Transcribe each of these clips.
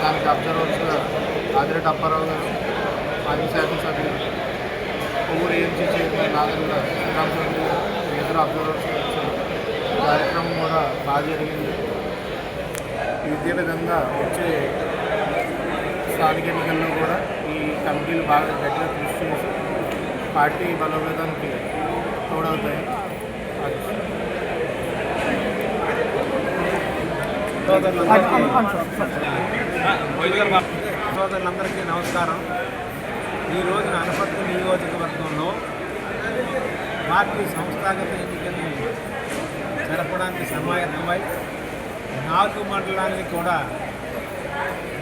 దానికి అబ్జర్వర్స్గా ఆదిరెడ్డి అప్పారావు గారు మాజీ శాసనసభ్యులు కొవ్వూరు ఏఎంసీ చైర్మన్ నాగరిక శ్రీరామచంద్ర ఇతర అబ్జర్వర్స్ కార్యక్రమం కూడా బాగా జరిగింది. ఇదే విధంగా వచ్చే స్థానిక ఎన్నికల్లో కూడా ఈ కమిటీలు బాగా గట్టిగా కృషి పార్టీ బలోపేతానికి తోడవుతాయి. అది సోదరులందరికీ నమస్కారం. ఈ రోజున అనపర్తి నియోజకవర్గంలో పార్టీ సంస్థాగత ఎన్నికలు జరపడానికి సమాయత్తమై నాలుగు మండలాన్ని కూడా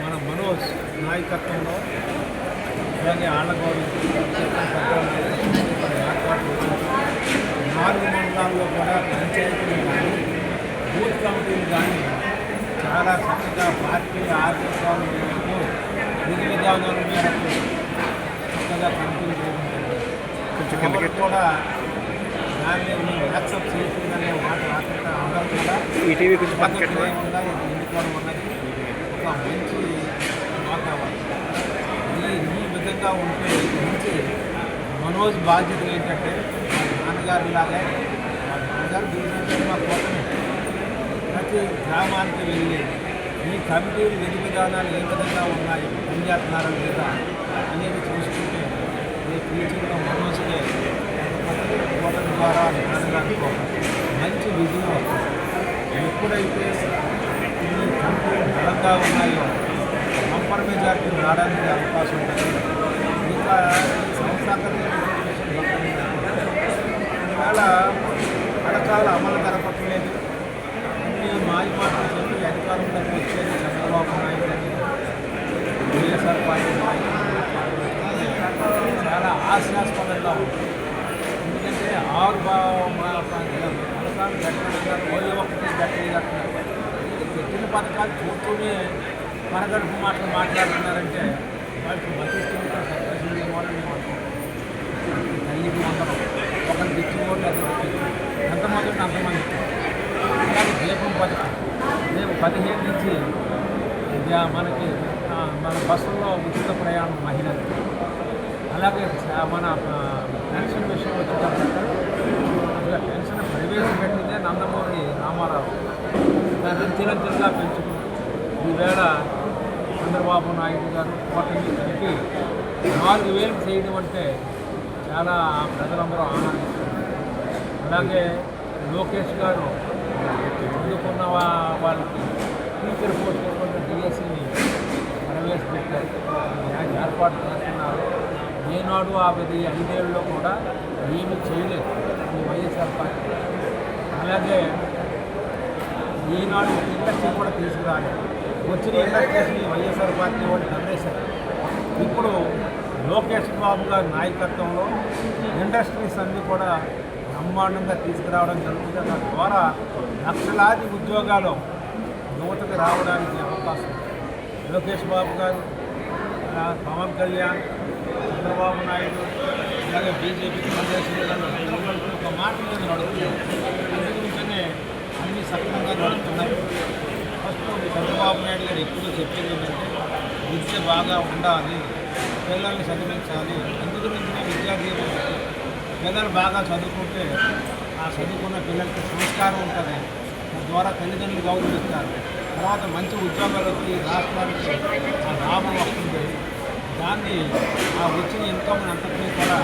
మన మనోజ్ నాయకత్వంలో అలాగే ఆళ్ళగౌడ నాలుగు మండలాల్లో కూడా పంచాయతీలు కానీ బూత్ కమిటీలు కానీ చాలా చక్కగా పార్టీ ఆర్థికాలు మేరకు విధి విధానాల మేరకు చక్కగా కమిటీలు చేయడం ఎవరు కూడా దాన్ని మేము యాక్సెప్ట్ చేసిందనే మాట రాకుండా అందరూ కూడా. ఈటీవీ కొంచెం పక్కకి పద్ధతిగా ఉండాలి, ఎన్నుకోవడం అన్నది ఒక మంచి వాతావరణం. ఈ ఈ విధంగా ఉంటే నుంచి మనోజ్ బాధ్యత ఏంటంటే మా నాన్నగారి లాగా మా నాన్నగారు చూసినట్టు మా కోటమే ప్రతి గ్రామానికి వెళ్ళి ఈ కమిటీలు విధి విధానాలు ఏ విధంగా ఉన్నాయి పనిచేస్తున్నారా లేదా అనేది చూసుకుంటే ఈ టీచింగ్లో మనసుకే కోటం ద్వారా నాన్నగారికి మంచి విజయం వస్తుంది ఎప్పుడైతే ఈ కమిటీలు బలంగా ఉన్నాయో బంపర్ మెజార్టీ రావడానికి అవకాశం ఉంటుంది. ఇంకా సంస్థాగత ఒకవేళ పథకాల అమలు జరపట్లేదు అన్ని మాయ మాటలు చెప్పి అధికారంలోకి వచ్చేది చంద్రబాబు నాయుడు అని వైఎస్ఆర్ పార్టీ నాయకులు చాలా హాస్యాస్పదంగా ఉంది ఎందుకంటే ఆరు బా- మా- పథకాలు గట్టిగా ఓయో ఒకటి గట్టిగా కట్టినారు పెట్టిన పథకాలు చూస్తూనే మనగడుపు మాటలు మాట్లాడుతున్నారంటే వాళ్ళకి మతిస్తుంది సంతోషంగా అని మేము అనుకుంటున్నాం తల్లికి వందరం ఒకరికి ఇచ్చినోళ్ళు అది ఎంతమంది ఉంటే అంతమంది పదిహేను నుంచి మనకి మన బస్సుల్లో ఉచిత ప్రయాణం మహిళలు. అలాగే చా- మన పెన్షన్ విషయం వచ్చేటప్పుడు పెన్షన్ ప్రవేశపెట్టిందే నందమూరి రామారావు. దాన్ని అంచెలంచెలుగా పెంచుకున్నాం ఈవేళ చంద్రబాబు నాయుడు గారు కూటమి కలిపి నాలుగు వేలు చేయడం అంటే చాలా ప్రజలందరూ ఆనందిస్తున్నారు. అలాగే లోకేష్ గారు ముందుకున్న వాళ్ళకి టీచర్ పోస్ట్ కూడా డిఎస్సిని ప్రవేశపెట్టారు ఏర్పాటు చేస్తున్నారు. ఏనాడు ఆ పది ఐదేళ్ళలో కూడా ఏమి చేయలేదు. ఈ వైఎస్ఆర్ పార్టీ. అలాగే ఈనాడు ఇండస్ట్రీ కూడా తీసుకురాలేదు. వచ్చిన ఇండస్ట్రీస్ని వైఎస్ఆర్ పార్టీ వాళ్ళు తగ్గేశారు ఇప్పుడు లోకేష్ బాబు గారి నాయకత్వంలో ఇండస్ట్రీస్ అన్నీ కూడా బ్రహ్మాండంగా తీసుకురావడం జరుగుతుంది. దాని ద్వారా లక్షలాది ఉద్యోగాలు యువతకు రావడానికి అవకాశం లోకేష్ బాబు గారు పవన్ కళ్యాణ్ చంద్రబాబు నాయుడు అలాగే బీజేపీ ప్రదేశాలు ఒక మాట మీద నడుస్తున్నారు అందుగురించనే అన్ని సక్రమంగా నడుస్తున్నాయి. ఫస్ట్ చంద్రబాబు నాయుడు గారు ఎప్పుడు చెప్పింది ఏంటంటే విద్య బాగా ఉండాలి పిల్లల్ని చదివించాలి అందుగురించనే విద్యాదీపం విద్యార్థి పిల్లలు బాగా చదువుకుంటే ఆ చదువుకున్న పిల్లలకి సంస్కారం ఉంటుంది. తద్వారా తల్లిదండ్రులు గౌరవిస్తారు. తర్వాత మంచి ఉద్యోగాలు వచ్చి రాష్ట్రానికి ఆ లాభం వస్తుంది. దాన్ని ఆ వచ్చిన ఇన్కమ్ అంతటినీ కూడా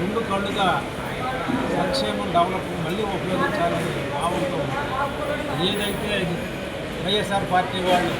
రెండు కళ్ళుగా సంక్షేమం డెవలప్మెంట్ మళ్ళీ ఉపయోగించాలని భావంతో ఏదైతే వైఎస్ఆర్ పార్టీ వాళ్ళు